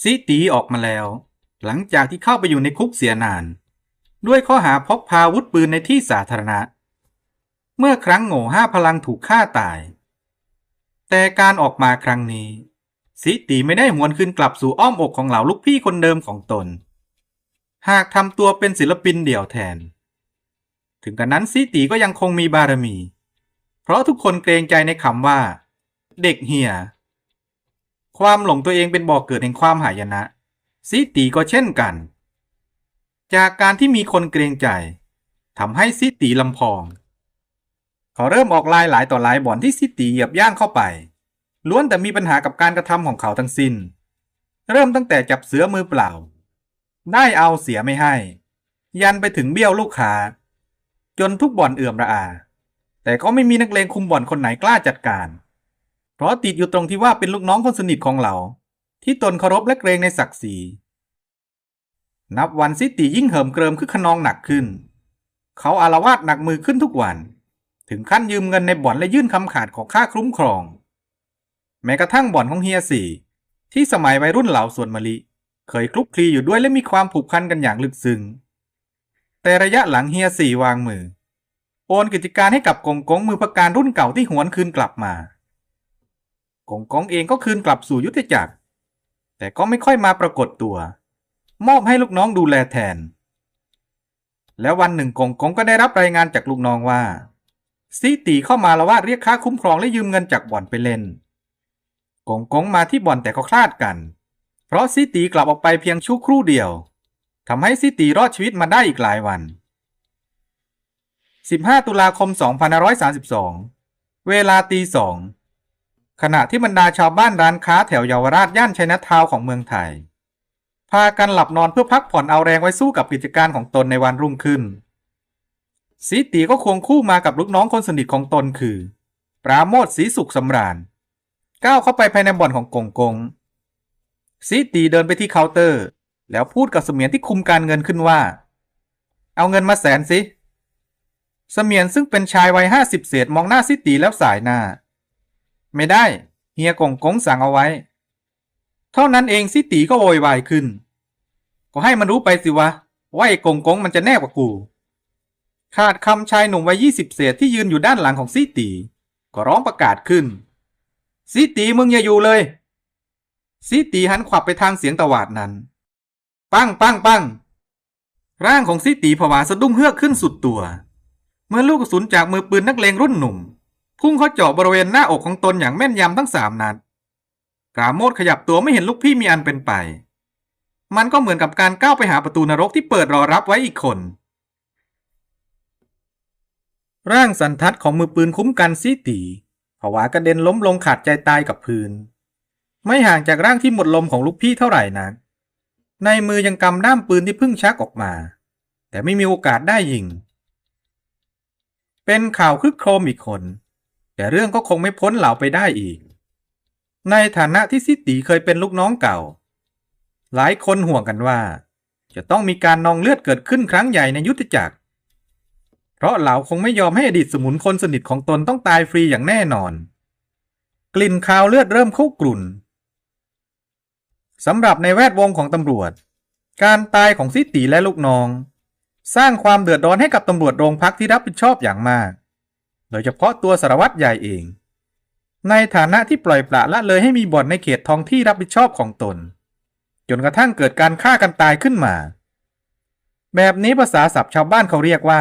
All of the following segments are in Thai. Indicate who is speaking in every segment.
Speaker 1: ซีตีออกมาแล้ว หลังจากที่เข้าไปอยู่ในคุกเสียนาน ด้วยข้อหาพกพาอาวุธปืนในที่สาธารณะ เมื่อครั้งโง่ห้าพลังถูกฆ่าตาย แต่การออกมาครั้งนี้ ซิตีไม่ได้หวนคืนกลับสู่อ้อมอกของเหล่าลูกพี่คนเดิมของตน หากทำตัวเป็นศิลปินเดี่ยวแทน ถึงกระนั้นซิตีก็ยังคงมีบารมี เพราะทุกคนเกรงใจในคำว่า เด็กเฮีย ความหลงตัวเองเป็นบ่อกเกิดแห่งความหายนะซิตีก็เช่นกัน จากการที่มีคนเกรงใจทำให้ซิตีลำพอง เขาเริ่มออกลายหลายต่อหลายบ่อนที่ซิตีเหยียบย่างเข้าไป ล้วนแต่มีปัญหากับการกระทำของเขาทั้งสิ้น เริ่มตั้งแต่จับเสือมือเปล่า ได้เอาเสียไม่ให้ ยันไปถึงเบี้ยวลูกค้า จนทุกบ่อนเอื่อมระอา แต่ก็ไม่มีนักเลงคุมบ่อนคนไหนกล้าจัดการ เพราะติดอยู่ตรงที่ว่าเป็นลูกน้องคนสนิทของเรา ที่ตนเคารพและเกรงในศักดิ์ศรี นับวันซิติยิ่งเหิมเกริมขึ้นขนองหนักขึ้น เขาอารวาสหนักมือขึ้นทุกวัน ถึงขั้นยืมเงินในบ่อนและยื่นคำขาดของค่าคุ้มครอง แม้กระทั่งบ่อนของเฮียสี่ที่สมัยวัยรุ่นเหล่าส่วนมะลิ เคยคลุกคลีอยู่ด้วยและมีความผูกพันกันอย่างลึกซึ้งแต่ระยะหลังเฮียสี่วางมือ โอนกิจการให้กับกงกงมือประการรุ่นเก่าที่หวนคืนกลับมา กงกงเองก็คืนกลับสู่ยุทธจักร แต่ก็ไม่ค่อยมาปรากฏตัว มอบให้ลูกน้องดูแลแทน แล้ววันหนึ่งกงกงก็ได้รับรายงานจากลูกน้องว่าซีตีเข้ามาละว่าเรียกค่าคุ้มครองและยืมเงินจากบ่อนไปเล่นกงกงมาที่บ่อนแต่ก็คลาดกัน เพราะซีตีกลับออกไปเพียงชั่วครู่เดียวทำให้ซีตีรอดชีวิตมาได้อีกหลายวัน 15 ตุลาคม 2532 เวลาตีสอง ขณะที่บรรดาชาวบ้านร้านค้าแถวเยาวราชย่านชัยนาทาวของเมืองไทย พากันหลับนอนเพื่อพักผ่อนเอาแรงไว้สู้กับกิจการของตนในวันรุ่งขึ้นสีตีก็ควงคู่มากับลูกน้องคนสนิทของตนคือ ปราโมทสีสุขสำราญ ก้าวเข้าไปภายในบ่อนของกงกงสีตีเดินไปที่เคาน์เตอร์ แล้วพูดกับเสมียนที่คุมการเงินขึ้นว่า เอาเงินมาแสนสิเสมียนซึ่งเป็นชายวัยห้าสิบเศษมองหน้าซิตีแล้วสายหน้า ไม่ได้ เฮียกงกงสั่งเอาไว้ เท่านั้นเองซิตีก็โวยวายขึ้น ก็ให้มันรู้ไปสิวะ ว่าไอ้กงกงมันจะแน่กว่ากู ขาดคำชายหนุ่มวัยยี่สิบเศษที่ยืนอยู่ด้านหลังของซิตีก็ร้องประกาศขึ้น ซิตีมึงอย่าอยู่เลย ซิตีหันขวับไปทางเสียงตวาดนั้น ปังปังปังร่างของซิตีผวาสะดุ้งเฮือกขึ้นสุดตัว เมื่อลูกกระสุนจากมือปืนนักเลงรุ่นหนุ่ม พุ่งเข้าเจาะบริเวณหน้าอกของตนอย่างแม่นยำทั้งสามนัดกาโมดขยับตัวไม่เห็นลูกพี่มีอันเป็นไป มันก็เหมือนกับการก้าวไปหาประตูนรกที่เปิดรอรับไว้อีกคน ร่างสันทัดของมือปืนคุ้มกันซีตีผวากระเด็นล้มลงขาดใจตายกับพื้น ไม่ห่างจากร่างที่หมดลมของลูกพี่เท่าไหร่นัก ในมือยังกำด้ามปืนที่เพิ่งชักออกมา แต่ไม่มีโอกาสได้ยิง เป็นข่าวคลึกโครมอีกคน แต่เรื่องก็คงไม่พ้นเหล่าไปได้อีก ในฐานะที่ซิตีเคยเป็นลูกน้องเก่า หลายคนห่วงกันว่า จะต้องมีการนองเลือดเกิดขึ้นครั้งใหญ่ในยุทธจักร เพราะเหล่าคงไม่ยอมให้อดีตสมุนคนสนิทของตนต้องตายฟรีอย่างแน่นอน กลิ่นคาวเลือดเริ่มเข้ากลุ่นสำหรับในแวดวงของตำรวจ การตายของซิตีและลูกน้อง สร้างความเดือดร้อนให้กับตำรวจโรงพักที่รับผิดชอบอย่างมาก โดยเฉพาะตัวสารวัตรใหญ่เอง ในฐานะที่ปล่อยปละละเลยให้มีบ่อนในเขตท้องที่รับผิดชอบของตน จนกระทั่งเกิดการฆ่ากันตายขึ้นมา แบบนี้ภาษาศัพท์ชาวบ้านเขาเรียกว่า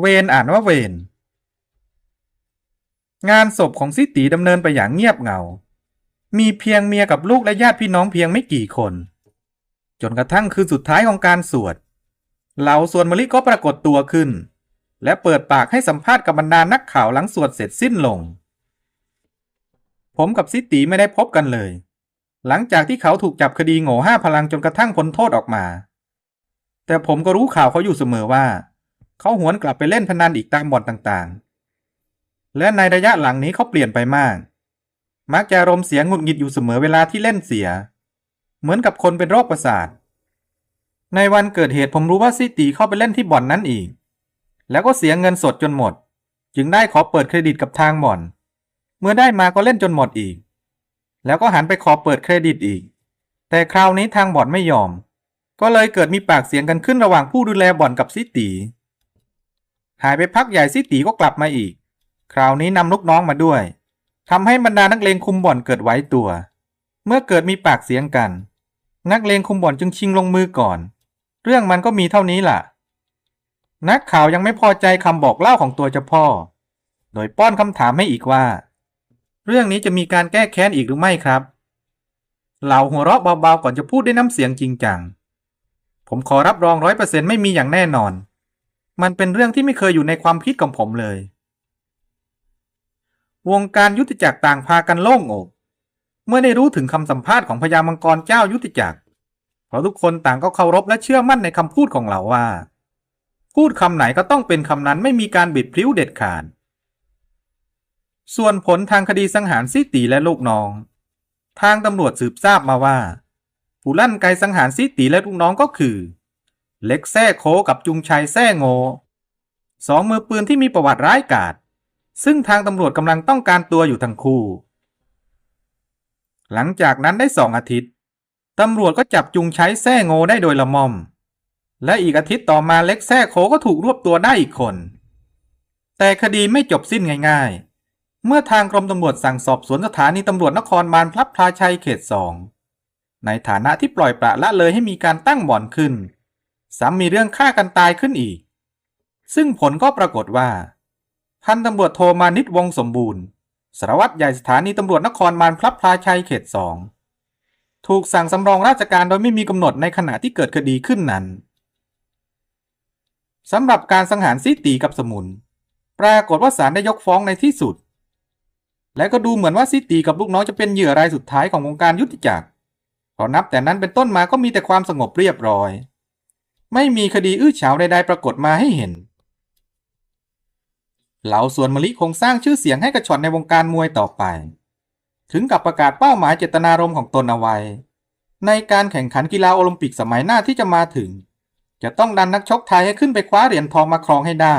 Speaker 1: เวนอ่านว่าเวนงานศพของซิตีดำเนินไปอย่างเงียบเหงา มีเพียงเมียกับลูกและญาติพี่น้องเพียงไม่กี่คน จนกระทั่งคืนสุดท้ายของการสวด เหล่าส่วนมะลิก็ปรากฏตัวขึ้น และเปิดปากให้สัมภาษณ์กับบรรดานักข่าวหลังสวดเสร็จสิ้นลง ผมกับซิตีไม่ได้พบกันเลย หลังจากที่เขาถูกจับคดีโง่ห้าพลังจนกระทั่งพ้นโทษออกมา แต่ผมก็รู้ข่าวเขาอยู่เสมอว่า เขาหวนกลับไปเล่นพนันอีกตามบ่อนต่างๆ และในระยะหลังนี้เขาเปลี่ยนไปมาก มักจะอารมณ์เสียงหงุดหงิดอยู่เสมอเวลาที่เล่นเสีย เหมือนกับคนเป็นโรคประสาทในวันเกิดเหตุผมรู้ว่าซิตีเข้าไปเล่นที่บ่อนนั้นอีก แล้วก็เสียเงินสดจนหมด จึงได้ขอเปิดเครดิตกับทางบ่อน เมื่อได้มาก็เล่นจนหมดอีก แล้วก็หันไปขอเปิดเครดิตอีก แต่คราวนี้ทางบ่อนไม่ยอม ก็เลยเกิดมีปากเสียงกันขึ้นระหว่างผู้ดูแลบ่อนกับซิตีหายไปพักใหญ่ซิตีก็กลับมาอีก คราวนี้นำลูกน้องมาด้วยทำให้บรรดานักเลงคุมบ่อนเกิดไว้ตัว เมื่อเกิดมีปากเสียงกัน นักเลงคุมบ่อนจึงชิงลงมือก่อน เรื่องมันก็มีเท่านี้ล่ะ นักข่าวยังไม่พอใจคำบอกเล่าของตัวเจ้าพ่อ โดยป้อนคำถามให้อีกว่า เรื่องนี้จะมีการแก้แค้นอีกหรือไม่ครับ เหล่าหัวเราะเบาๆก่อนจะพูดด้วยน้ำเสียงจริงจัง ผมขอรับรองร้อยเปอร์เซ็นต์ไม่มีอย่างแน่นอน มันเป็นเรื่องที่ไม่เคยอยู่ในความคิดของผมเลย วงการยุติจักรต่างพากันโล่งอก เมื่อได้รู้ถึงคำสัมภาษณ์ของพญามังกรเจ้ายุติจักร เพราะทุกคนต่างก็เคารพและเชื่อมั่นในคำพูดของเราว่า พูดคำไหนก็ต้องเป็นคำนั้นไม่มีการบิดพลิ้วเด็ดขาด ส่วนผลทางคดีสังหารซิตีและลูกน้อง ทางตำรวจสืบทราบมาว่า ผู้ลั่นไกสังหารซิตีและลูกน้องก็คือ เล็กแซ่โคกับจุงชัยแซ่โงสองมือปืนที่มีประวัติร้ายกาจซึ่งทางตำรวจกำลังต้องการตัวอยู่ทั้งคู่ หลังจากนั้นได้สองอาทิตย์ ตำรวจก็จับจุงใช้แซ่โงได้โดยละม่อม และอีกอาทิตย์ต่อมาเล็กแซ่โคก็ถูกรวบตัวได้อีกคน แต่คดีไม่จบสิ้นง่ายๆ เมื่อทางกรมตำรวจสั่งสอบสวนสถานีตำรวจนครบาลพลับพลาชัยเขตสอง ในฐานะที่ปล่อยปละละเลยให้มีการตั้งบ่อนขึ้น ซ้ำมีเรื่องฆ่ากันตายขึ้นอีก ซึ่งผลก็ปรากฏว่า พันตำรวจโทมานิตวงสมบูรณ์สารวัตรใหญ่สถานีตำรวจนครบาลพลับพลาชัยเขตสองถูกสั่งสำรองราชการโดยไม่มีกำหนดในขณะที่เกิดคดีขึ้นนั้น สำหรับการสังหารซิตีกับสมุน ปรากฏว่าศาลได้ยกฟ้องในที่สุด และก็ดูเหมือนว่าซิตีกับลูกน้องจะเป็นเหยื่อรายสุดท้ายของวงการยุติจักรเพราะนับแต่นั้นเป็นต้นมาก็มีแต่ความสงบเรียบร้อย ไม่มีคดีอื้อฉาวใดๆปรากฏมาให้เห็น เหล่าส่วนมะลิคงสร้างชื่อเสียงให้กระชอนในวงการมวยต่อไป ถึงกับประกาศเป้าหมายเจตนารมณ์ของตนเอาไว้ ในการแข่งขันกีฬาโอลิมปิกสมัยหน้าที่จะมาถึง จะต้องดันนักชกไทยให้ขึ้นไปคว้าเหรียญทองมาครองให้ได้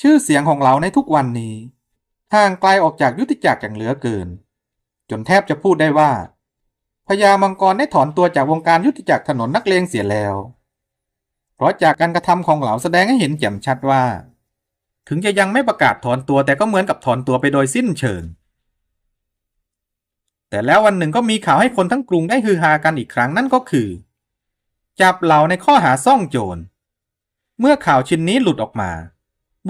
Speaker 1: ชื่อเสียงของเราในทุกวันนี้ห่างไกลออกจากยุติจักรอย่างเหลือเกิน จนแทบจะพูดได้ว่าพญามังกรได้ถอนตัวจากวงการยุติจักรถนนนักเลงเสียแล้ว เพราะจากการกระทำของเหล่าแสดงให้เห็นแจ่มชัดว่า ถึงจะยังไม่ประกาศถอนตัวแต่ก็เหมือนกับถอนตัวไปโดยสิ้นเชิง แต่แล้ววันหนึ่งก็มีข่าวให้คนทั้งกรุงได้ฮือฮากันอีกครั้งนั่นก็คือ จับเหล่าในข้อหาซ่องโจร เมื่อข่าวชิ้นนี้หลุดออกมา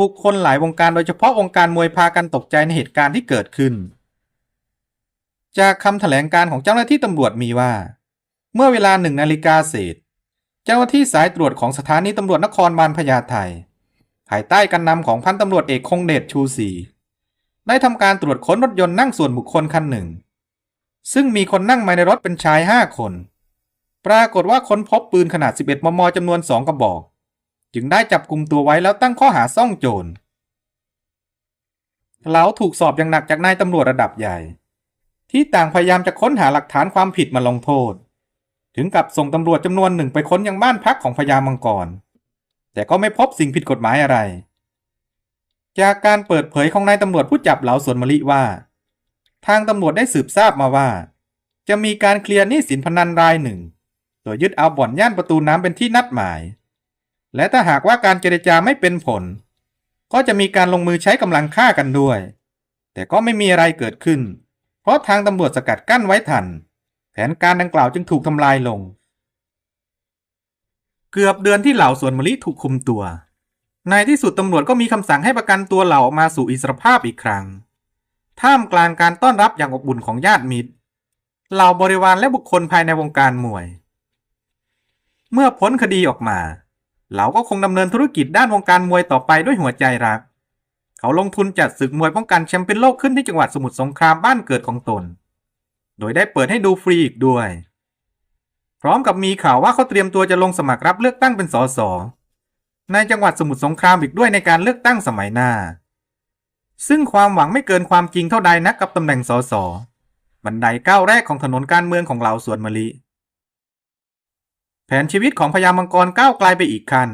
Speaker 1: บุคคลหลายวงการโดยเฉพาะวงการมวยพากันตกใจในเหตุการณ์ที่เกิดขึ้น จากคำแถลงการของเจ้าหน้าที่ตำรวจมีว่า เมื่อเวลาหนึ่งนาฬิกาเศษ เจ้าหน้าที่สายตรวจของสถานีตำรวจนครบาลพญาไทภายใต้การนำของพันตำรวจเอกคงเดชชูศรีได้ทำการตรวจค้นรถยนต์นั่งส่วนบุคคลคันหนึ่ง ซึ่งมีคนนั่งมาในรถเป็นชายห้าคน ปรากฏว่าค้นพบปืนขนาด 11 มมจำนวนสองกระบอก จึงได้จับกลุ่มตัวไว้แล้วตั้งข้อหาซ่องโจรเหลาถูกสอบอย่างหนักจากนายตำรวจระดับใหญ่ ที่ต่างพยายามจะค้นหาหลักฐานความผิดมาลงโทษ ถึงกับส่งตำรวจจำนวนหนึ่งไปค้นยังบ้านพักของพญามังกร แต่ก็ไม่พบสิ่งผิดกฎหมายอะไร จากการเปิดเผยของนายตำรวจผู้จับเหลาสวนมะลิว่า ทางตำรวจได้สืบทราบมาว่า จะมีการเคลียร์หนี้สินพนันรายหนึ่ง โดยยึดเอาบ่อนย่านประตูน้ำเป็นที่นัดหมาย และถ้าหากว่าการเจรจาไม่เป็นผล ก็จะมีการลงมือใช้กำลังฆ่ากันด้วย แต่ก็ไม่มีอะไรเกิดขึ้น เพราะทางตำรวจสกัดกั้นไว้ทัน แผนการดังกล่าวจึงถูกทำลายลง เกือบเดือนที่เหล่าสวนมะลิถูกคุมตัวในที่สุดตำรวจก็มีคำสั่งให้ประกันตัวเหล่าออกมาสู่อิสรภาพอีกครั้ง ท่ามกลางการต้อนรับอย่างอบอุ่นของญาติมิตร เหล่าบริวารและบุคคลภายในวงการมวย เมื่อพ้นคดีออกมาเหล่าก็คงดำเนินธุรกิจด้านวงการมวยต่อไปด้วยหัวใจรัก เขาลงทุนจัดศึกมวยป้องกันแชมป์เป็นโลกขึ้นที่จังหวัดสมุทรสงครามบ้านเกิดของตน โดยได้เปิดให้ดูฟรีอีกด้วย พร้อมกับมีข่าวว่าเขาเตรียมตัวจะลงสมัครรับเลือกตั้งเป็นสสในจังหวัดสมุทรสงครามอีกด้วยในการเลือกตั้งสมัยหน้า ซึ่งความหวังไม่เกินความจริงเท่าใดนักกับตำแหน่งสสบันไดก้าวแรกของถนนการเมืองของเหล่าสวนมะลิ แผนชีวิตของพญามังกรก้าวไกลไปอีกขั้น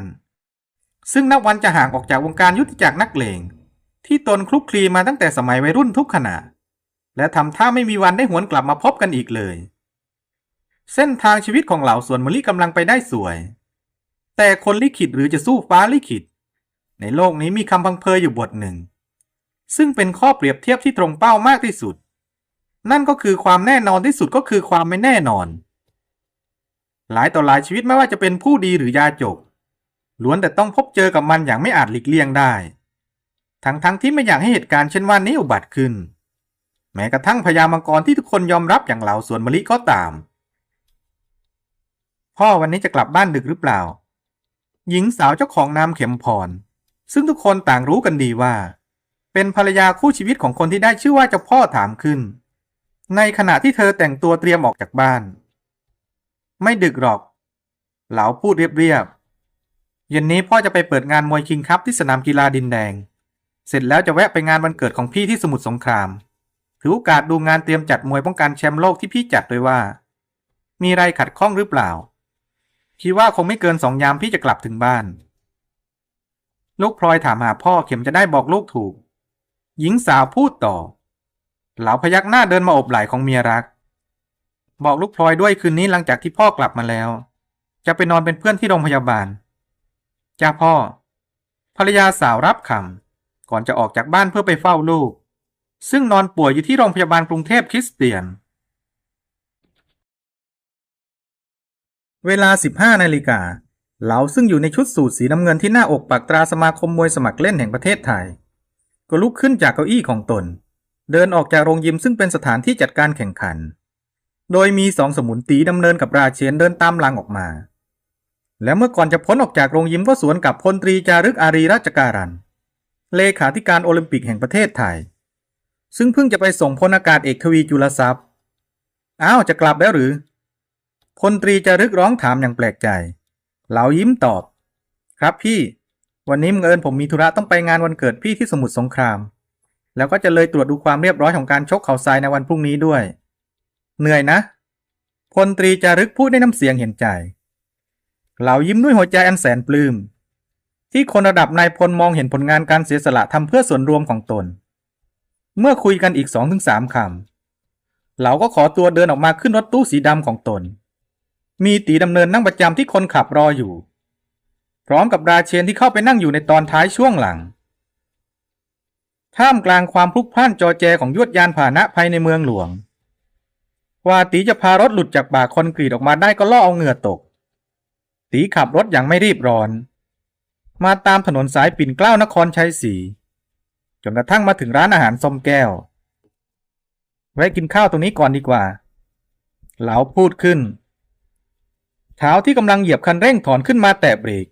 Speaker 1: ซึ่งนับวันจะห่างออกจากวงการยุติจักรนักเลง ที่ตนคลุกคลีมาตั้งแต่สมัยวัยรุ่นทุกขณะ และทำท่าไม่มีวันได้หวนกลับมาพบกันอีกเลย เส้นทางชีวิตของเหล่าส่วนมลิกำลังไปได้สวย แต่คนลิขิตหรือจะสู้ฟ้าลิขิต ในโลกนี้มีคำพังเพยอยู่บทหนึ่ง ซึ่งเป็นข้อเปรียบเทียบที่ตรงเป้ามากที่สุด นั่นก็คือความแน่นอนที่สุดก็คือความไม่แน่นอน หลายต่อหลายชีวิตไม่ว่าจะเป็นผู้ดีหรือยาจก ล้วนแต่ต้องพบเจอกับมันอย่างไม่อาจหลีกเลี่ยงได้ ทั้งๆทที่ไม่อยากให้เหตุการณ์เช่นว่านี้อุบัติขึ้น แม้กระทั่งพญามังกรที่ทุกคนยอมรับอย่างเหล่าส่วนมะลิก็ตาม พ่อวันนี้จะกลับบ้านดึกหรือเปล่า หญิงสาวเจ้าของนามเข็มพร ซึ่งทุกคนต่างรู้กันดีว่า เป็นภรรยาคู่ชีวิตของคนที่ได้ชื่อว่าเจ้าพ่อถามขึ้น ในขณะที่เธอแต่งตัวเตรียมออกจากบ้าน ไม่ดึกหรอก เหลาพูดเรียบๆเย็นนี้พ่อจะไปเปิดงานมวยคิงคัพที่สนามกีฬาดินแดง เสร็จแล้วจะแวะไปงานวันเกิดของพี่ที่สมุทรสงคราม ถือโอกาสดูงานเตรียมจัดมวยป้องกันแชมป์โลกที่พี่จัดด้วยว่า มีไรขัดข้องหรือเปล่า คิดว่าคงไม่เกินสองยามพี่จะกลับถึงบ้าน ลูกพลอยถามหาพ่อเข็มจะได้บอกลูกถูก หญิงสาวพูดต่อ เหลาพยักหน้าเดินมาอบไหล่ของเมียรัก บอกลูกพลอยด้วยคืนนี้หลังจากที่พ่อกลับมาแล้ว จะไปนอนเป็นเพื่อนที่โรงพยาบาล จ้าพ่อ ภรรยาสาวรับคำก่อนจะออกจากบ้านเพื่อไปเฝ้าลูก ซึ่งนอนป่วยอยู่ที่โรงพยาบาลกรุงเทพคริสเตียน เวลา 15นาฬิกาเหลาซึ่งอยู่ในชุดสูทสีน้ำเงินที่หน้าอกปักตราสมาคมมวยสมัครเล่นแห่งประเทศไทย ก็ลุกขึ้นจากเก้าอี้ของตน เดินออกจากโรงยิมซึ่งเป็นสถานที่จัดการแข่งขัน โดยมีสองสมุนตีดำเนินกับราเชนเดินตามลังออกมา และเมื่อก่อนจะพ้นออกจากโรงยิมก็สวนกับพลตรีจารึกอารีราชการัน เลขาธิการโอลิมปิกแห่งประเทศไทย ซึ่งเพิ่งจะไปส่งพลอากาศเอกทวีจุลทรัพย์ อ้าวจะกลับแล้วหรือ พลตรีจารึกร้องถามอย่างแปลกใจ เหลายิ้มตอบ ครับพี่ วันนี้มึงเอิญผมมีธุระต้องไปงานวันเกิดพี่ที่สมุทรสงคราม แล้วก็จะเลยตรวจดูความเรียบร้อยของการชกเข่าทรายในวันพรุ่งนี้ด้วย เหนื่อยนะพลตรีจารึกพูดด้วยน้ำเสียงเห็นใจ เหล่ายิ้มด้วยหัวใจอันแสนปลื้ม ที่คนระดับนายพลมองเห็นผลงานการเสียสละทำเพื่อส่วนรวมของตน เมื่อคุยกันอีกสองถึงสามคำ เหลาก็ขอตัวเดินออกมาขึ้นรถตู้สีดำของตน มีตีดำเนินนั่งประจำที่คนขับรออยู่ พร้อมกับราเชนที่เข้าไปนั่งอยู่ในตอนท้ายช่วงหลัง ท่ามกลางความพลุกพล่านจอแจของยวดยานพาหนะภายในเมืองหลวง ว่าตีจะพารถหลุดจากปากคอนกรีตออกมาได้ก็ล่อเอาเหงื่อตก ตีขับรถอย่างไม่รีบร้อน มาตามถนนสายปิ่นเกล้านครชัยศรีจนกระทั่งมาถึงร้านอาหารส้มแก้วไว้กินข้าวตรงนี้ก่อนดีกว่า เหลาพูดขึ้น เท้าที่กำลังเหยียบคันเร่งถอนขึ้นมาแตะเบรก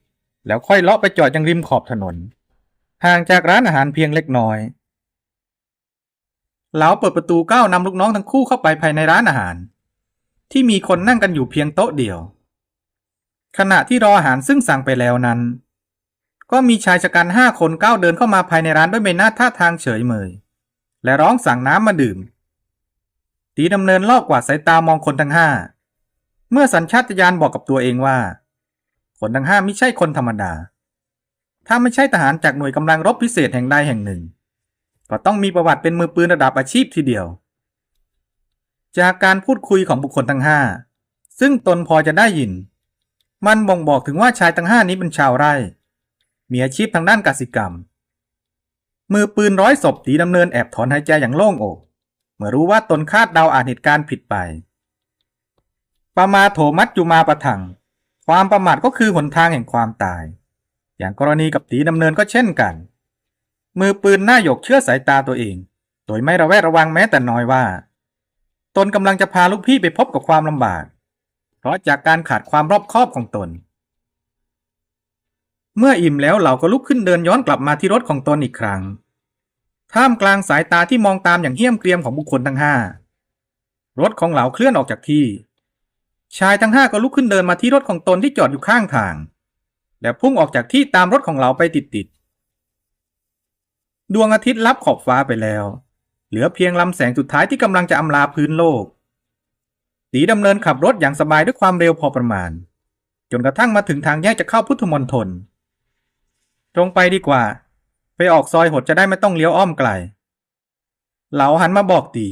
Speaker 1: แล้วค่อยเลาะไปจอดยังริมขอบถนน ห่างจากร้านอาหารเพียงเล็กน้อย เหลาเปิดประตูก้าวนำลูกน้องทั้งคู่เข้าไปภายในร้านอาหาร ที่มีคนนั่งกันอยู่เพียงโต๊ะเดียว ขณะที่รออาหารซึ่งสั่งไปแล้วนั้น ก็มีชายชะกันห้าคนก้าวเดินเข้ามาภายในร้านด้วยใบหน้าท่าทางเฉยเมย และร้องสั่งน้ำมาดื่ม ตีดำเนินลอกกวาดสายตามองคนทั้งห้าเมื่อสัญชาตญาณบอกกับตัวเองว่า คนทั้งห้าไม่ใช่คนธรรมดา ถ้าไม่ใช่ทหารจากหน่วยกำลังรบพิเศษแห่งใดแห่งหนึ่ง ก็ต้องมีประวัติเป็นมือปืนระดับอาชีพทีเดียว จากการพูดคุยของบุคคลทั้งห้าซึ่งตนพอจะได้ยิน มันบ่งบอกถึงว่าชายทั้งห้านี้เป็นชาวไร่ มีอาชีพทางด้านกสิกรรม มือปืนร้อยศพตีดำเนินแอบถอนหายใจอย่างโล่งอก เมื่อรู้ว่าตนคาดเดาอาจเหตุการณ์ผิดไปประมาโถมัจจุมาประทัง ความประมาทก็คือหนทางแห่งความตาย อย่างกรณีกับตีดำเนินก็เช่นกัน มือปืนหน้าหยกเชื่อสายตาตัวเอง โดยไม่ระแวดระวังแม้แต่น้อยว่า ตนกำลังจะพาลูกพี่ไปพบกับความลำบาก เพราะจากการขาดความรอบคอบของตน เมื่ออิ่มแล้วเราก็ลุกขึ้นเดินย้อนกลับมาที่รถของตนอีกครั้ง ท่ามกลางสายตาที่มองตามอย่างเหี้ยมเกรียมของบุคคลทั้งห้ารถของเหลาเคลื่อนออกจากที่ ชายทั้งห้าก็ลุกขึ้นเดินมาที่รถของตนที่จอดอยู่ข้างทาง และพุ่งออกจากที่ตามรถของเหลาไปติดๆ ดวงอาทิตย์ลับขอบฟ้าไปแล้ว เหลือเพียงลำแสงสุดท้ายที่กำลังจะอำลาพื้นโลกตีดำเนินขับรถอย่างสบายด้วยความเร็วพอประมาณ จนกระทั่งมาถึงทางแยกจะเข้าพุทธมณฑลตรงไปดีกว่า ไปออกซอยหดจะได้ไม่ต้องเลี้ยวอ้อมไกล เหลาหันมาบอกตี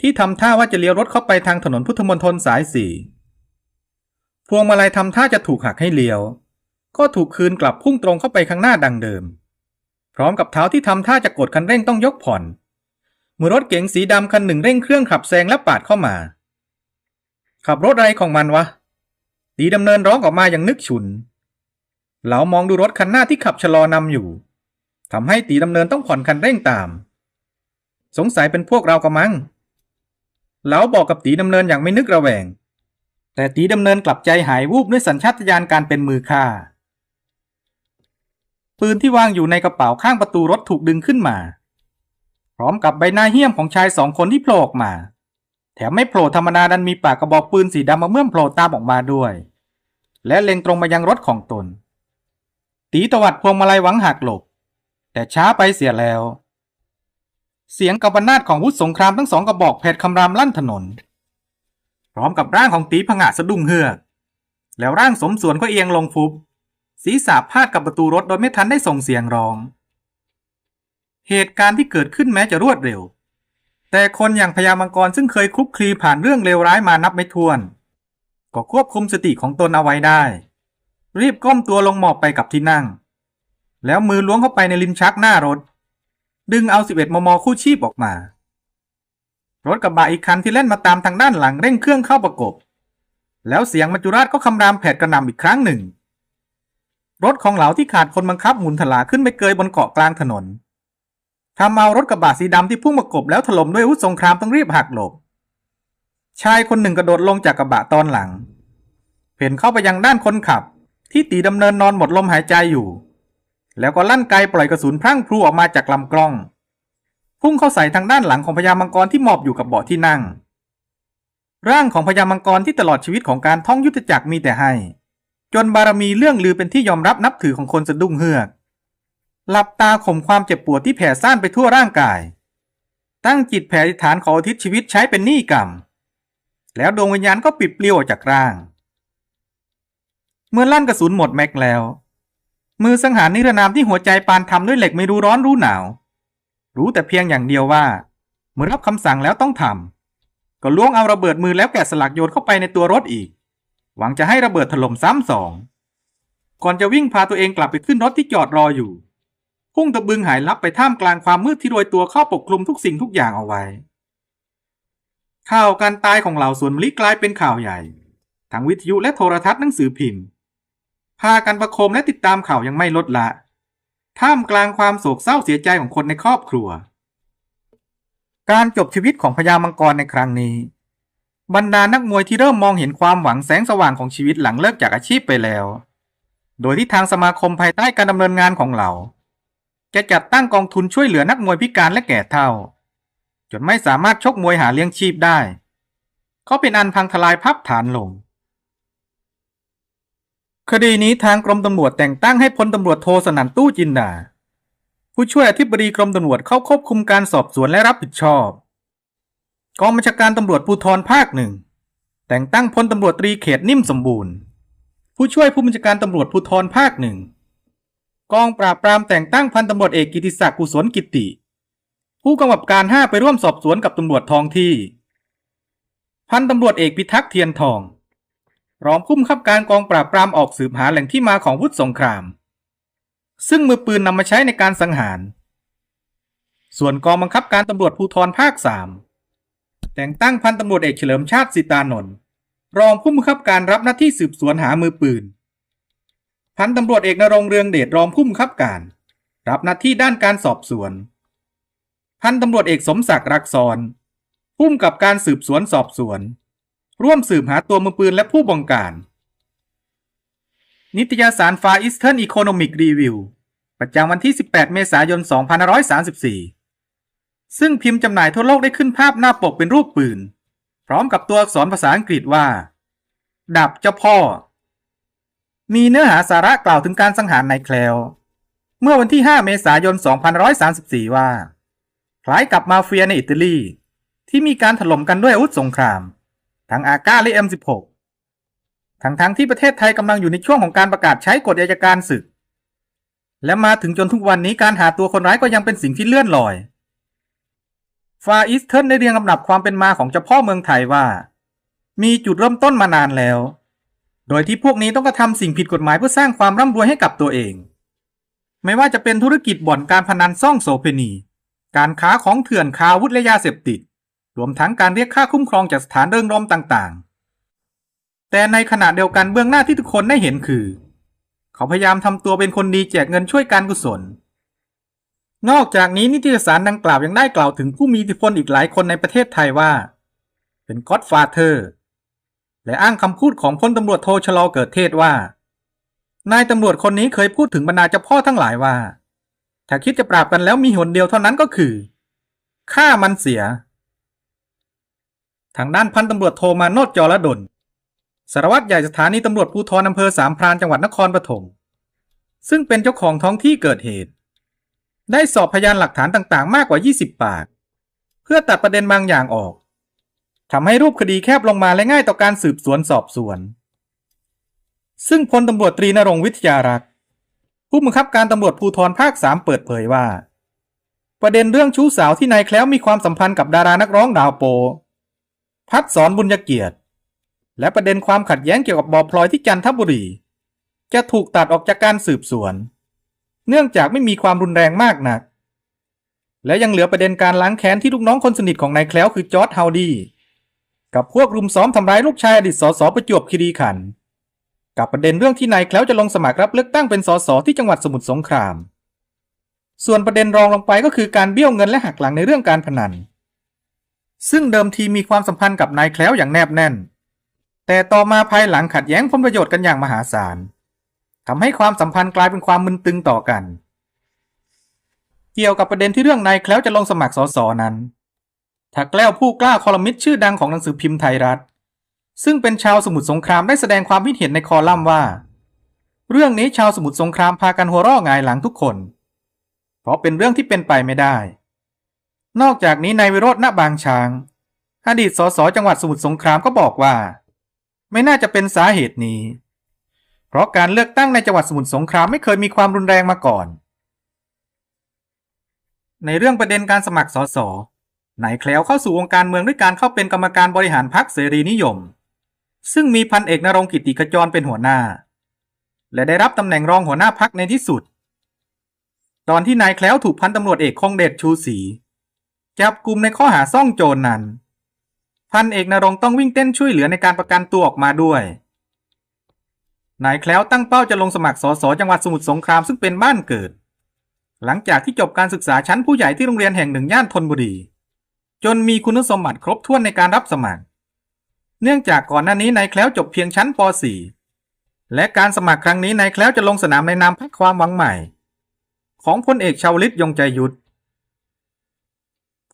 Speaker 1: ที่ทำท่าว่าจะเลี้ยวรถเข้าไปทางถนนพุทธมณฑลสายสี่พวงมาลัยทำท่าจะถูกหักให้เลี้ยว ก็ถูกคืนกลับพุ่งตรงเข้าไปข้างหน้าดังเดิม พร้อมกับเท้าที่ทำท่าจะกดคันเร่งต้องยกผ่อน เมื่อรถเก๋งสีดำคันหนึ่งเร่งเครื่องขับแซงและปาดเข้ามา ขับรถอะไรของมันวะตีดำเนินร้องออกมาอย่างนึกฉุน เหลามองดูรถคันหน้าที่ขับชะลอนำอยู่ทำให้ตีดำเนินต้องผ่อนคันเร่งตาม สงสัยเป็นพวกเรากระมัง เหลาบอกกับตีดำเนินอย่างไม่นึกระแวง แต่ตีดำเนินกลับใจหายวูบด้วยสัญชาตญาณการเป็นมือฆ่า ปืนที่วางอยู่ในกระเป๋าข้างประตูรถถูกดึงขึ้นมา พร้อมกับใบหน้าเหี้ยมของชายสองคนที่โผล่ออกมา แถมไม่โผล่ธรรมดาดันมีปากกระบอกปืนสีดำมาเมื่อมโผล่ตามออกมาด้วย และเล็งตรงมายังรถของตน ตีตวัดพวงมาลัยหวังหักหลบ แต่ช้าไปเสียแล้ว เสียงกระบนาดของวุธสงครามทั้งสองกระบอกแผดคำรามลั่นถนน พร้อมกับร่างของตีผงะสะดุ้งเฮือก แล้วร่างสมส่วนก็เอียงลงฟุบ ศีรษะพาดกับประตูรถโดยไม่ทันได้ส่งเสียงร้อง เหตุการณ์ที่เกิดขึ้นแม้จะรวดเร็ว แต่คนอย่างพญามังกรซึ่งเคยคลุกคลีผ่านเรื่องเลวร้ายมานับไม่ถ้วน ก็ควบคุมสติของตนเอาไว้ได้ รีบก้มตัวลงหมอบไปกับที่นั่ง แล้วมือล้วงเข้าไปในลิ้นชักหน้ารถ ดึงเอา11มมคู่ชีพออกมา รถกระบะอีกคันที่เล่นมาตามทางด้านหลังเร่งเครื่องเข้าประกบ แล้วเสียงมัจจุราชก็คำรามแผดกระหน่ำอีกครั้งหนึ่ง รถของเหลาที่ขาดคนบังคับหมุนถลาขึ้นไปเกยบนเกาะกลางถนนทำเอารถกระบะสีดำที่พุ่งประกบแล้วถล่มด้วยอาวุธสงครามต้องรีบหักหลบ ชายคนหนึ่งกระโดดลงจากกระบะตอนหลัง เพ่นเข้าไปยังด้านคนขับ ที่ตีดำเนินนอนหมดลมหายใจอยู่ แล้วก็ลั่นไกปล่อยกระสุนพรั่งพรูออกมาจากลำกล้อง พุ่งเข้าใส่ทางด้านหลังของพญามังกรที่หมอบอยู่กับเบาะที่นั่ง ร่างของพญามังกรที่ตลอดชีวิตของการท่องยุทธจักรมีแต่ให้ จนบารมีเรื่องลือเป็นที่ยอมรับนับถือของคนสะดุ้งเฮือก หลับตาข่มความเจ็บปวดที่แผ่ซ่านไปทั่วร่างกาย ตั้งจิตแผ่อธิษฐานขออทิศชีวิตใช้เป็นหนี้กรรม แล้วดวงวิญญาณก็ปิดปลิวออกจากร่าง เมื่อลั่นกระสุนหมดแม็กแล้ว มือสังหารนิรนามที่หัวใจปานทำด้วยเหล็กไม่รู้ร้อนรู้หนาว รู้แต่เพียงอย่างเดียวว่า เมื่อรับคำสั่งแล้วต้องทำก็ล้วงเอาระเบิดมือแล้วแกะสลักโยนเข้าไปในตัวรถอีก หวังจะให้ระเบิดถล่มซ้ำสอง ก่อนจะวิ่งพาตัวเองกลับไปขึ้นรถที่จอดรออยู่ พุ่งตะบึงหายลับไปท่ามกลางความมืดที่โรยตัวเข้าปกคลุมทุกสิ่งทุกอย่างเอาไว้ ข่าวการตายของเหล่าสวนมลิกลายเป็นข่าวใหญ่ ทั้งวิทยุและโทรทัศน์หนังสือพิมพ์ พากันประโคมและติดตามข่าวยังไม่ลดละ ท่ามกลางความโศกเศร้าเสียใจของคนในครอบครัว การจบชีวิตของพญามังกรในครั้งนี้ บรรดานักมวยที่เริ่มมองเห็นความหวังแสงสว่างของชีวิตหลังเลิกจากอาชีพไปแล้ว โดยที่ทางสมาคมภายใต้การดำเนินงานของเรา จะจัดตั้งกองทุนช่วยเหลือนักมวยพิการและแก่เฒ่า จนไม่สามารถชกมวยหาเลี้ยงชีพได้เขาเป็นอันพังทลายพับฐานลง คดีนี้ทางกรมตำรวจแต่งตั้งให้พลตำรวจโทสนันตู้จินดาผู้ช่วยอธิบดีกรมตำรวจเข้าควบคุมการสอบสวนและรับผิดชอบ กองบัญชาการตำรวจภูธรภาคหนึ่งแต่งตั้งพลตำรวจตรีเขตนิ่มสมบูรณ์ ผู้ช่วยผู้บัญชาการตำรวจภูธรภาคหนึ่งกองปราบปรามแต่งตั้งพันตำรวจเอกกิติศักดิ์กุศลกิติ ผู้กำกับการห้าไปร่วมสอบสวนกับตำรวจท้องที่ พันตำรวจเอกพิทักษ์เทียนทอง รองผู้บังคับการกองปราบปรามออกสืบหาแหล่งที่มาของวุธสงคราม ซึ่งมือปืนนำมาใช้ในการสังหาร ส่วนกองบังคับการตำรวจภูธรภาคสาม แต่งตั้งพันตำรวจเอกเฉลิมชาติสิตานนท์รองผู้บังคับการรับหน้าที่สืบสวนหามือปืน พันตำรวจเอกนรงเรืองเดชรองผู้บังคับการ รับหน้าที่ด้านการสอบสวน พันตำรวจเอกสมศักดิ์รักษรผู้กำกับการสืบสวนสอบสวน ร่วมสืบหาตัวมือปืนและผู้บงการ นิตยสาร Far Eastern Economic Review ประจำวันที่ 18 เมษายน 2534 ซึ่งพิมพ์จำหน่ายทั่วโลกได้ขึ้นภาพหน้าปกเป็นรูปปืน พร้อมกับตัวอักษรภาษาอังกฤษว่า ดับเจ้าพ่อ มีเนื้อหาสาระกล่าวถึงการสังหารนายแคลว เมื่อวันที่ 5 เมษายน2534 ว่า คล้ายกับมาเฟียในอิตาลี ที่มีการถล่มกันด้วยอาวุธสงคราม ทั้งอาก้าและ M16 ทั้งทั้งๆที่ประเทศไทยกำลังอยู่ในช่วงของการประกาศใช้กฎอัยการศึก และมาถึงจนทุกวันนี้การหาตัวคนร้ายก็ยังเป็นสิ่งที่เลื่อนลอย ฟาอิสเทิร์นได้เรียงลำดับความเป็นมาของเจ้าพ่อเมืองไทยว่า มีจุดเริ่มต้นมานานแล้ว โดยที่พวกนี้ต้องกระทำสิ่งผิดกฎหมายเพื่อสร้างความร่ำรวยให้กับตัวเอง ไม่ว่าจะเป็นธุรกิจบ่อนการพนันซ่องโสเพณี การค้าของเถื่อนค้าวุธและยาเสพติด รวมทั้งการเรียกค่าคุ้มครองจากสถานเริงรมต่างๆ แต่ในขณะเดียวกันเบื้องหน้าที่ทุกคนได้เห็นคือ เขาพยายามทำตัวเป็นคนดีแจกเงินช่วยการกุศล นอกจากนี้นิตยสารดังกล่าวยังได้กล่าวถึงผู้มีอิทธิพลอีกหลายคนในประเทศไทยว่า เป็นก็ d ฟาเธอร์และอ้างคำพูดของพลตำรวจโทชลอเกิดเทศว่า นายตำรวจคนนี้เคยพูดถึงบรรดาเจ้าพ่อทั้งหลายว่า ถ้าคิดจะปราบกันแล้วมีหนเดียวเท่านั้นก็คือฆ่ามันเสีย ทางด้านพันตำรวจโทมาโนดจอระดลสารวัตรใหญ่สถานีตำรวจภูธรอำเภอสามพรานจังหวัดนครปฐมซึ่งเป็นเจ้าของท้องที่เกิดเหตุ ได้สอบพยานหลักฐานต่างๆ มากกว่า 20 ปาก เพื่อตัดประเด็นบางอย่างออกทำให้รูปคดีแคบลงมาและง่ายต่อการสืบสวนสอบสวน ซึ่งพลตำรวจตรีนรงค์วิทยารักษ์ผู้บังคับการตำรวจภูธรภาคสามเปิดเผยว่า ประเด็นเรื่องชู้สาวที่นายแคล้วมีความสัมพันธ์กับดารานักร้องดาวโป พัดสอนบุญยเกียรติ และประเด็นความขัดแย้งเกี่ยวกับบอพลอยที่จันทบุรี จะถูกตัดออกจากการสืบสวน เนื่องจากไม่มีความรุนแรงมากนัก และยังเหลือประเด็นการล้างแค้นที่ลูกน้องคนสนิทของนายแคล้วคือจอร์ดเฮาดีกับพวกรุมซ้อมทำร้ายลูกชายอดีตสสประจวบคีรีขันธ์กับประเด็นเรื่องที่นายแคล้วจะลงสมัครรับเลือกตั้งเป็นสสที่จังหวัดสมุทรสงคราม ส่วนประเด็นรองลงไปก็คือการเบี้ยวเงินและหักหลังในเรื่องการพนัน ซึ่งเดิมทีมีความสัมพันธ์กับนายแคล้วอย่างแนบแน่น แต่ต่อมาภายหลังขัดแย้งผลประโยชน์กันอย่างมหาศาล ทำให้ความสัมพันธ์กลายเป็นความมึนตึงต่อกัน เกี่ยวกับประเด็นที่เรื่องนายแคล้วจะลงสมัครสสนั้นถ้าแกล้วผู้กล้าคอลัมนิสต์ชื่อดังของหนังสือพิมพ์ไทยรัฐ ซึ่งเป็นชาวสมุทรสงครามได้แสดงความคิดเห็นในคอลัมน์ว่า เรื่องนี้ชาวสมุทรสงครามพากันหัวเราะงายหลังทุกคน เพราะเป็นเรื่องที่เป็นไปไม่ได้ นอกจากนี้นายวิโรจน์ณบางช้าง อดีตสสจังหวัดสมุทรสงครามก็บอกว่า ไม่น่าจะเป็นสาเหตุนี้ เพราะการเลือกตั้งในจังหวัดสมุทรสงครามไม่เคยมีความรุนแรงมาก่อน ในเรื่องประเด็นการสมัครสสนายแคล้วเข้าสู่วงการเมืองด้วยการเข้าเป็นกรรมการบริหารพรรคเสรีนิยม ซึ่งมีพันเอกนรงค์กิติขจรเป็นหัวหน้า และได้รับตำแหน่งรองหัวหน้าพักในที่สุด ตอนที่นายแคล้วถูกพันตำรวจเอกคงเดชชูศรีจับกลุ่มในข้อหาซ่องโจรนนั้น พันเอกนรงต้องวิ่งเต้นช่วยเหลือในการประกันตัวออกมาด้วย นายแคล้วตั้งเป้าจะลงสมัครสสจังหวัดสมุทรสงครามซึ่งเป็นบ้านเกิด หลังจากที่จบการศึกษาชั้นผู้ใหญ่ที่โรงเรียนแห่งหนึ่งย่านธนบุรี จนมีคุณสมบัติครบถ้วนในการรับสมัคร เนื่องจากก่อนหน้านี้นายแคล้วจบเพียงชั้นป .4 และการสมัครครั้งนี้นายแคล้วจะลงสนามในนามพรรคความหวังใหม่ ของพลเอกชาวลิตยงใจยุทธ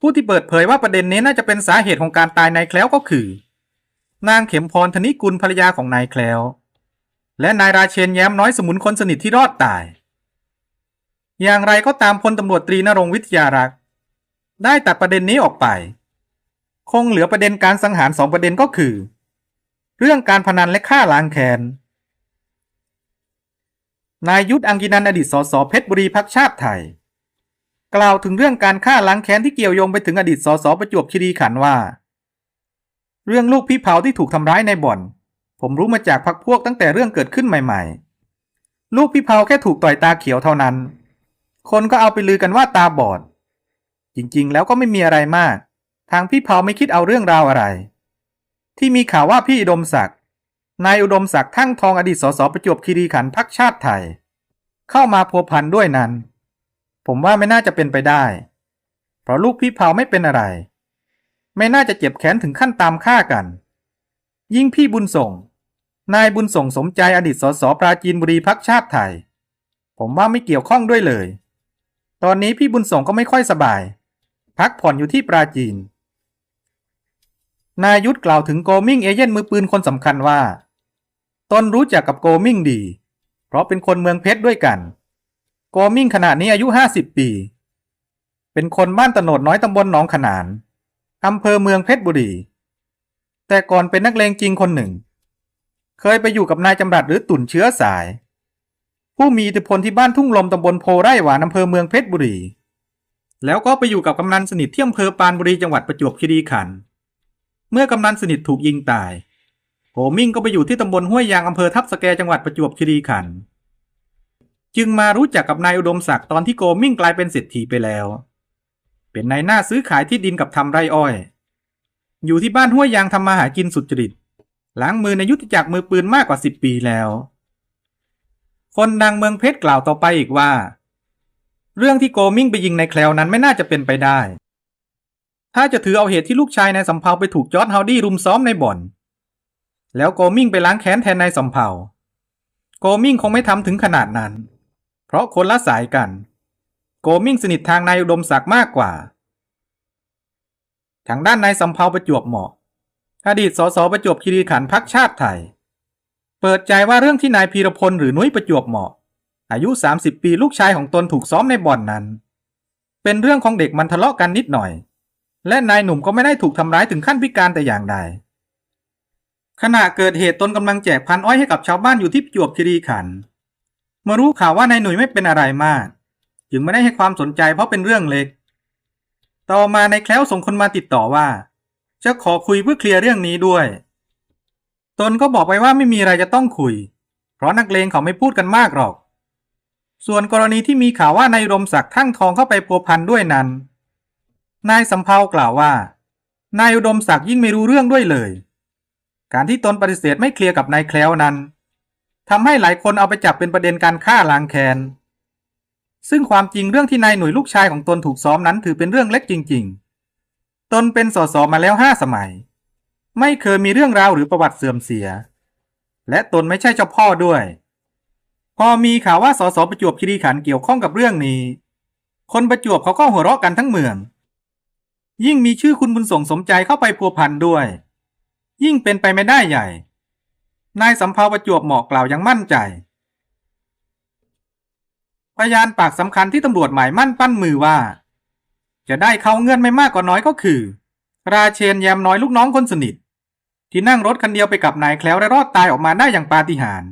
Speaker 1: ผู้ที่เปิดเผยว่าประเด็นนี้น่าจะเป็นสาเหตุของการตายนายแคล้วก็คือ นางเข็มพรธนิกุลภรรยาของนายแคล้ว และนายราเชนแย้มน้อยสมุนคนสนิทที่รอดตาย อย่างไรก็ตามพลตำรวจตรีนรงวิทยารักษ์ได้ตัดประเด็นนี้ออกไป คงเหลือประเด็นการสังหารสองประเด็นก็คือ เรื่องการพนันและฆ่าล้างแค้นนายยุทธอังกินันอดีตสสเพชรบุรีพักชาติไทย กล่าวถึงเรื่องการฆ่าล้างแค้นที่เกี่ยวโยงไปถึงอดีตสสประจวบคีรีขันธ์ว่า เรื่องลูกพี่เผาที่ถูกทำร้ายในบ่อน ผมรู้มาจากพักพวกตั้งแต่เรื่องเกิดขึ้นใหม่ๆ ลูกพี่เผาแค่ถูกต่อยตาเขียวเท่านั้น คนก็เอาไปลือกันว่าตาบอด จริงๆ แล้วก็ไม่มีอะไรมาก ทางพี่เผาไม่คิดเอาเรื่องราวอะไร ที่มีข่าวว่าพี่อุดมศักดิ์ นายอุดมศักดิ์ทั้งทองอดีตสสประจวบคีรีขันธ์พักชาติไทย เข้ามาพัวพันด้วยนั้น ผมว่าไม่น่าจะเป็นไปได้ เพราะลูกพี่เผาไม่เป็นอะไร ไม่น่าจะเจ็บแค้นถึงขั้นตามฆ่ากัน ยิ่งพี่บุญส่ง นายบุญส่งสมใจอดีตสสปราจีนบุรีพักชาติไทย ผมว่าไม่เกี่ยวข้องด้วยเลย ตอนนี้พี่บุญส่งก็ไม่ค่อยสบาย พักผ่อนอยู่ที่ปราจีน นายยุทธกล่าวถึงโกมิ่งเอเย่นมือปืนคนสำคัญว่า ตนรู้จักกับโกมิ่งดี เพราะเป็นคนเมืองเพชรด้วยกัน โกมิ่งขณะนี้อายุ 50 ปี เป็นคนบ้านตโนดน้อยตำบลหนองขนานอำเภอเมืองเพชรบุรี แต่ก่อนเป็นนักเลงจริงคนหนึ่ง เคยไปอยู่กับนายจำรัดหรือตุ่นเชื้อสาย ผู้มีอิทธิพลที่บ้านทุ่งลมตำบลโพไร่หวานอำเภอเมืองเพชรบุรี แล้วก็ไปอยู่กับกำนันสนิทที่อำเภอปานบุรีจังหวัดประจวบคีรีขันธ์เมื่อกำนันสนิทถูกยิงตายโกมิ่งก็ไปอยู่ที่ตำบลห้วยยางอำเภอทับสแกจังหวัดประจวบคีรีขันธ์จึงมารู้จักกับนายอุดมศักดิ์ตอนที่โกมิ่งกลายเป็นเศรษฐีไปแล้ว เป็นนายหน้าซื้อขายที่ดินกับทำไรอ้อย อยู่ที่บ้านห้วยยางทำมาหากินสุจริต ล้างมือในยุทธจักรมือปืนมากกว่าสิบปีแล้ว คนดังเมืองเพชรกล่าวต่อไปอีกว่า เรื่องที่โกมิ่งไปยิงในแคลวนั้นไม่น่าจะเป็นไปได้ ถ้าจะถือเอาเหตุที่ลูกชายนายสำเภาไปถูกจอร์ดฮาวดี้รุมซ้อมในบ่อน แล้วโกมิ่งไปล้างแค้นแทนนายสำเภาโกมิ่งคงไม่ทำถึงขนาดนั้น เพราะคนละสายกัน โกมิ่งสนิททางนายอุดมศักดิ์มากกว่า ทางด้านนายสำเภาประจวบเหมาะ อดีตสสประจวบคีรีขันธ์พักชาติไทย เปิดใจว่าเรื่องที่นายพีรพลหรือนุ้ยประจวบเหมาะ อายุ 30 ปีลูกชายของตนถูกซ้อมในบ่อนนั้น เป็นเรื่องของเด็กมันทะเลาะกันนิดหน่อย และนายหนุ่มก็ไม่ได้ถูกทำร้ายถึงขั้นพิการแต่อย่างใด ขณะเกิดเหตุตนกำลังแจกพันอ้อยให้กับชาวบ้านอยู่ที่ประจวบคีรีขันธ์เมื่อรู้ข่าวว่านายหนุ่ยไม่เป็นอะไรมาก จึงไม่ได้ให้ความสนใจเพราะเป็นเรื่องเล็ก ต่อมานายแคล้วส่งคนมาติดต่อว่า จะขอคุยเพื่อเคลียร์เรื่องนี้ด้วย ตนก็บอกไปว่าไม่มีอะไรจะต้องคุย เพราะนักเลงเขาไม่พูดกันมากหรอก ส่วนกรณีที่มีข่าวว่านายรมศักดิ์ทั้งทองเข้าไปพัวพันด้วยนั้น นายสำเภากล่าวว่า นายอุดมศักดิ์ยิ่งไม่รู้เรื่องด้วยเลย การที่ตนปฏิเสธไม่เคลียร์กับนายแคล้วนั้นทำให้หลายคนเอาไปจับเป็นประเด็นการฆ่าล้างแค้น ซึ่งความจริงเรื่องที่นายหนุ่ยลูกชายของตนถูกซ้อมนั้นถือเป็นเรื่องเล็กจริง ๆ ตนเป็นสสมาแล้วห้าสมัย ไม่เคยมีเรื่องราวหรือประวัติเสื่อมเสีย และตนไม่ใช่เจ้าพ่อด้วย พอมีข่าวว่าสสประจวบคีรีขันธ์เกี่ยวข้องกับเรื่องนี้ คนประจวบเขาก็หัวเราะกันทั้งเมือง ยิ่งมีชื่อคุณบุญส่งสมใจเข้าไปพัวพันด้วย ยิ่งเป็นไปไม่ได้ใหญ่ นายสำเภาประจวบเหมาะกล่าวอยังมั่นใจพยานปากสำคัญที่ตำรวจหมายมั่นปั้นมือว่า จะได้เข้าเงื่อนไม่มากก็น้อยก็คือ ราเชนแยมน้อยลูกน้องคนสนิท ที่นั่งรถคันเดียวไปกับนายแคล้วและรอดตายออกมาได้อย่างปาฏิหาริย์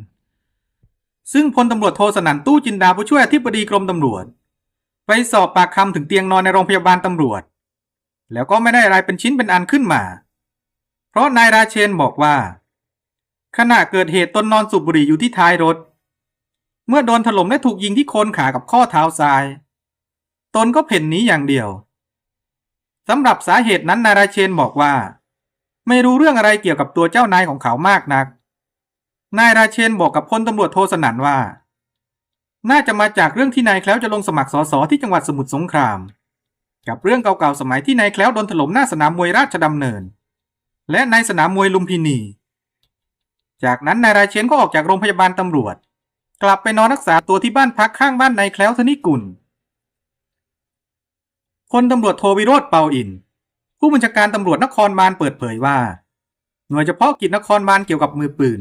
Speaker 1: ซึ่งพลตำรวจโทสนันตู้จินดาผู้ช่วยอธิบดีกรมตำรวจ ไปสอบปากคำถึงเตียงนอนในโรงพยาบาลตำรวจ แล้วก็ไม่ได้อะไรเป็นชิ้นเป็นอันขึ้นมา เพราะนายราเชนบอกว่า ขณะเกิดเหตุตนนอนสูบบุหรี่อยู่ที่ท้ายรถ เมื่อโดนถล่มและถูกยิงที่โคนขากับข้อเท้าซ้าย ตนก็เพ่นหนีอย่างเดียว สำหรับสาเหตุนั้นนายราเชนบอกว่า ไม่รู้เรื่องอะไรเกี่ยวกับตัวเจ้านายของเขามากนัก นายราเชนบอกกับพลตำรวจโทสนันว่า น่าจะมาจากเรื่องที่นายแคล้วจะลงสมัครสสที่จังหวัดสมุทรสงคราม กับเรื่องเก่าๆสมัยที่นายแคล้วโดนถล่มหน้าสนามมวยราชดำเนิน และในสนามมวยลุมพินี จากนั้นนายราเชนก็ออกจากโรงพยาบาลตำรวจ กลับไปนอนรักษาตัวที่บ้านพักข้างบ้านนายแคล้วธนิกุล พลตำรวจโทวิโรธเปาอิน ผู้บัญชาการตำรวจนครบาลเปิดเผยว่า หน่วยเฉพาะกิจนครบาลเกี่ยวกับมือปืน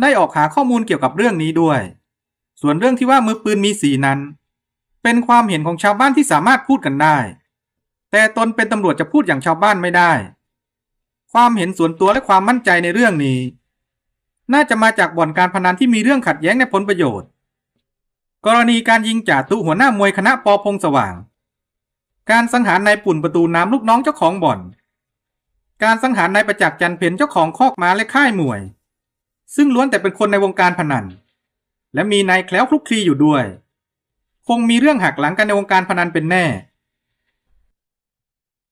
Speaker 1: ได้ออกหาข้อมูลเกี่ยวกับเรื่องนี้ด้วย ส่วนเรื่องที่ว่ามือปืนมีสีนั้น เป็นความเห็นของชาวบ้านที่สามารถพูดกันได้ แต่ตนเป็นตำรวจจะพูดอย่างชาวบ้านไม่ได้ ความเห็นส่วนตัวและความมั่นใจในเรื่องนี้ น่าจะมาจากบ่อนการพนันที่มีเรื่องขัดแย้งในผลประโยชน์ กรณีการยิงจ่าตุหัวหน้ามวยคณะปอพงสว่าง การสังหารนายปุ่นประตูน้ำลูกน้องเจ้าของบ่อน การสังหารนายประจักษ์จันเพนเจ้าของคอกม้าและค่ายมวย ซึ่งล้วนแต่เป็นคนในวงการพนัน และมีนายแคล้วคลุกคลีอยู่ด้วย คงมีเรื่องหักหลังกันในวงการพนันเป็นแน่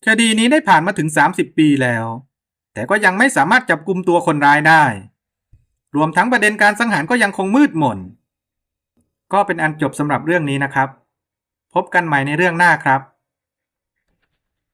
Speaker 1: คดีนี้ได้ผ่านมาถึง 30 ปีแล้ว แต่ก็ยังไม่สามารถจับกลุ่มตัวคนร้ายได้ รวมทั้งประเด็นการสังหารก็ยังคงมืดมนก็เป็นอันจบสำหรับเรื่องนี้นะครับ พบกันใหม่ในเรื่องหน้าครับ